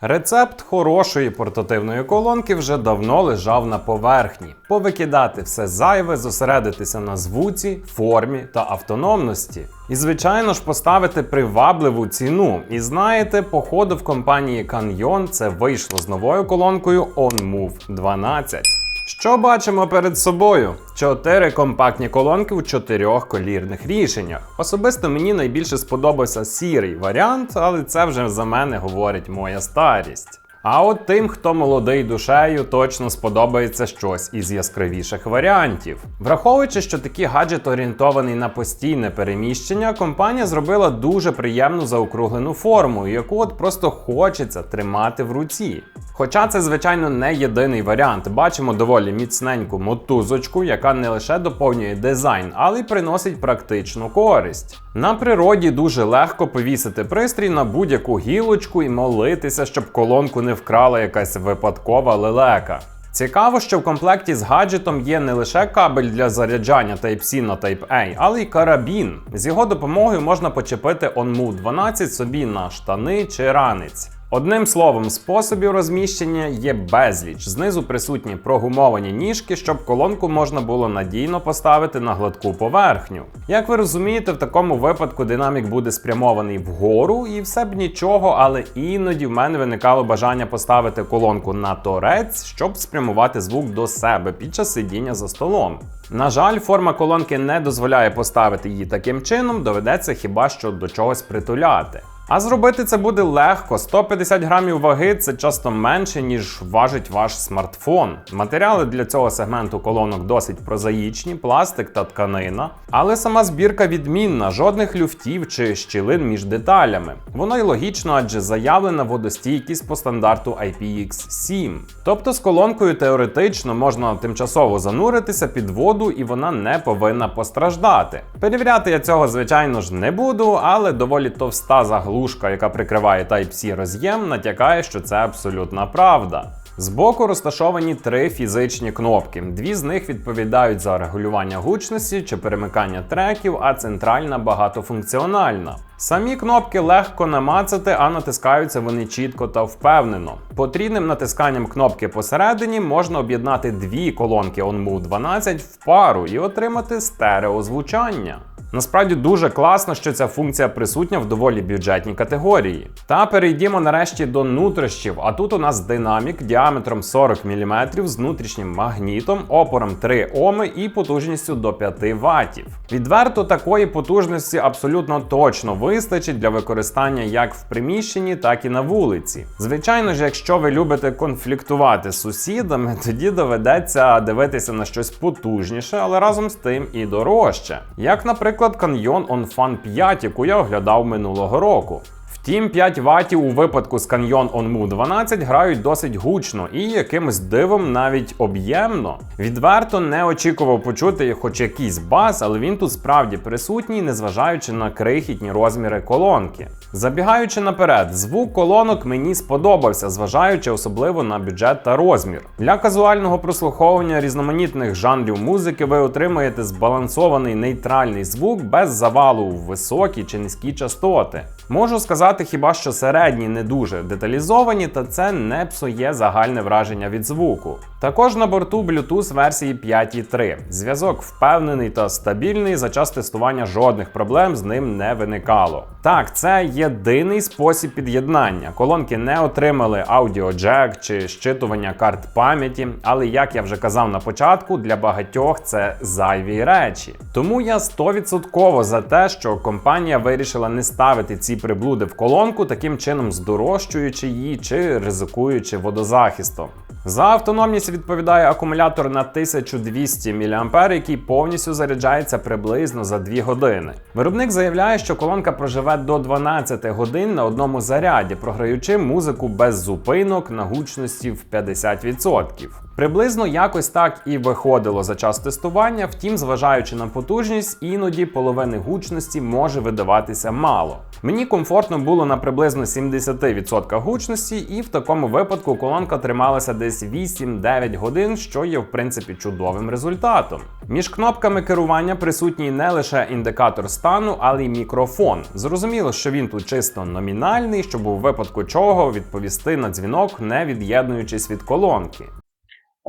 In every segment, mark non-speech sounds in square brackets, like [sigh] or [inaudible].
Рецепт хорошої портативної колонки вже давно лежав на поверхні. Повикидати все зайве, зосередитися на звуці, формі та автономності. І, звичайно ж, поставити привабливу ціну. І знаєте, по ходу в компанії Canyon це вийшло з новою колонкою OnMove 12. Що бачимо перед собою? Чотири компактні колонки у чотирьох колірних рішеннях. Особисто мені найбільше сподобався сірий варіант, але це вже за мене говорить моя старість. А от тим, хто молодий душею, точно сподобається щось із яскравіших варіантів. Враховуючи, що такий гаджет орієнтований на постійне переміщення, компанія зробила дуже приємну заокруглену форму, яку от просто хочеться тримати в руці. Хоча це, звичайно, не єдиний варіант. Бачимо доволі міцненьку мотузочку, яка не лише доповнює дизайн, але й приносить практичну користь. На природі дуже легко повісити пристрій на будь-яку гілочку і молитися, щоб колонку не вкрала якась випадкова лелека. Цікаво, що в комплекті з гаджетом є не лише кабель для заряджання Type-C на Type-A, але й карабін. З його допомогою можна почепити OnMove 12 собі на штани чи ранець. Одним словом, способів розміщення є безліч. Знизу присутні прогумовані ніжки, щоб колонку можна було надійно поставити на гладку поверхню. Як ви розумієте, в такому випадку динамік буде спрямований вгору, і все б нічого, але іноді в мене виникало бажання поставити колонку на торець, щоб спрямувати звук до себе під час сидіння за столом. На жаль, форма колонки не дозволяє поставити її таким чином, доведеться хіба що до чогось притуляти. А зробити це буде легко. 150 грамів ваги це часто менше, ніж важить ваш смартфон. Матеріали для цього сегменту колонок досить прозаїчні, пластик та тканина. Але сама збірка відмінна, жодних люфтів чи щілин між деталями. Воно й логічно, адже заявлена водостійкість по стандарту IPX7. Тобто з колонкою теоретично можна тимчасово зануритися під воду і вона не повинна постраждати. Перевіряти я цього, звичайно ж, не буду, але доволі товста заглушка, яка прикриває Type-C роз'єм, натякає, що це абсолютна правда. Збоку розташовані три фізичні кнопки. Дві з них відповідають за регулювання гучності чи перемикання треків, а центральна багатофункціональна. Самі кнопки легко намацати, а натискаються вони чітко та впевнено. Потрібним натисканням кнопки посередині можна об'єднати дві колонки OnMove 12 в пару і отримати стереозвучання. Насправді дуже класно, що ця функція присутня в доволі бюджетній категорії. Та перейдімо нарешті до нутрощів. А тут у нас динамік діаметром 40 мм з внутрішнім магнітом, опором 3 Оми і потужністю до 5 Вт. Відверто такої потужності абсолютно точно вистачить для використання як в приміщенні, так і на вулиці. Звичайно ж, якщо ви любите конфліктувати з сусідами, [laughs] тоді доведеться дивитися на щось потужніше, але разом з тим і дорожче. Як, наприклад, Canyon On Fun 5, яку я оглядав минулого року. Втім, 5 ватів у випадку з Canyon Onmu 12 грають досить гучно і якимось дивом навіть об'ємно. Відверто не очікував почути хоч якийсь бас, але він тут справді присутній, незважаючи на крихітні розміри колонки. Забігаючи наперед, звук колонок мені сподобався, зважаючи особливо на бюджет та розмір. Для казуального прослуховування різноманітних жанрів музики ви отримаєте збалансований нейтральний звук без завалу в високі чи низькі частоти. Можу сказати хіба що середні не дуже деталізовані, та це не псує загальне враження від звуку. Також на борту Bluetooth версії 5.3. Зв'язок впевнений та стабільний, за час тестування жодних проблем з ним не виникало. Так, це єдиний спосіб під'єднання. Колонки не отримали аудіоджек чи щитування карт пам'яті, але як я вже казав на початку, для багатьох це зайві речі. Тому я 100% за те, що компанія вирішила не ставити ці приблуди в колонку, таким чином здорожчуючи її чи ризикуючи водозахистом. За автономність відповідає акумулятор на 1200 мА, який повністю заряджається приблизно за 2 години. Виробник заявляє, що колонка проживе до 12 годин на одному заряді, програючи музику без зупинок на гучності в 50%. Приблизно якось так і виходило за час тестування, втім, зважаючи на потужність, іноді половини гучності може видаватися мало. Мені комфортно було на приблизно 70% гучності, і в такому випадку колонка трималася десь 8-9 годин, що є в принципі чудовим результатом. Між кнопками керування присутній не лише індикатор стану, але й мікрофон. Зрозуміло, що він тут чисто номінальний, щоб у випадку чого відповісти на дзвінок, не від'єднуючись від колонки.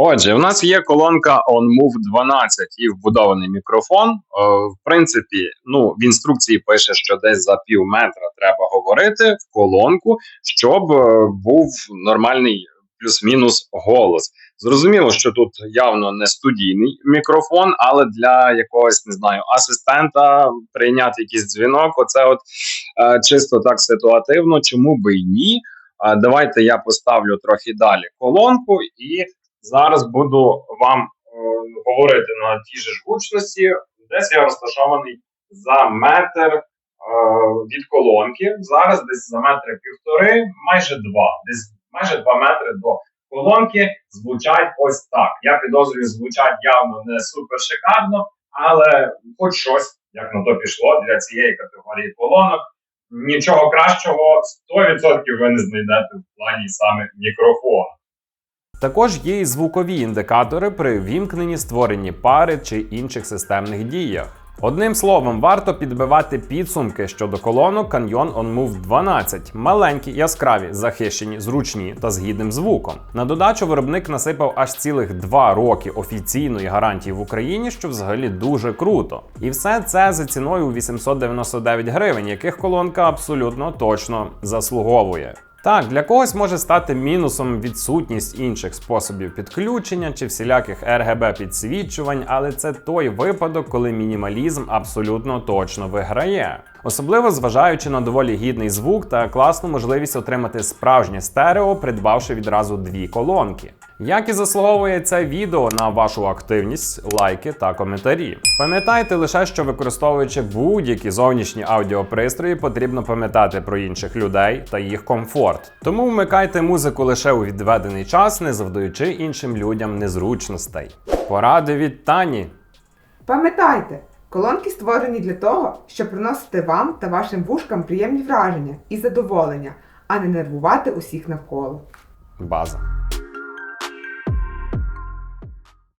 Отже, в нас є колонка OnMove 12 і вбудований мікрофон. Е, в принципі, ну в інструкції пише, що десь за пів метра треба говорити в колонку, щоб е, був нормальний плюс-мінус голос. Зрозуміло, що тут явно не студійний мікрофон, але для якогось не знаю асистента прийняти якийсь дзвінок. Оце от е, чисто так ситуативно. Чому би й ні? Давайте я поставлю трохи далі колонку і зараз буду вам е, говорити на тій же ж гучності. Десь я розташований за метр е, від колонки. Зараз десь за метри півтори, майже два. Десь майже два метри до колонки звучать ось так. Я підозрюю, звучать явно не супер шикарно, але хоч щось, як на то пішло для цієї категорії колонок. Нічого кращого 100% ви не знайдете в плані саме мікрофону. Також є і звукові індикатори при вімкненні створенні пари чи інших системних діях. Одним словом, варто підбивати підсумки щодо колонок Canyon OnMove 12. Маленькі, яскраві, захищені, зручні та з гідним звуком. На додачу виробник насипав аж цілих 2 роки офіційної гарантії в Україні, що взагалі дуже круто. І все це за ціною у 899 гривень, яких колонка абсолютно точно заслуговує. Так, для когось може стати мінусом відсутність інших способів підключення чи всіляких RGB підсвічувань, але це той випадок, коли мінімалізм абсолютно точно виграє. Особливо зважаючи на доволі гідний звук та класну можливість отримати справжнє стерео, придбавши відразу дві колонки. Як і заслуговує це відео на вашу активність, лайки та коментарі. Пам'ятайте лише, що використовуючи будь-які зовнішні аудіопристрої, потрібно пам'ятати про інших людей та їх комфорт. Тому вмикайте музику лише у відведений час, не завдаючи іншим людям незручностей. Поради від Тані. Пам'ятайте, колонки створені для того, щоб приносити вам та вашим вушкам приємні враження і задоволення, а не нервувати усіх навколо. База.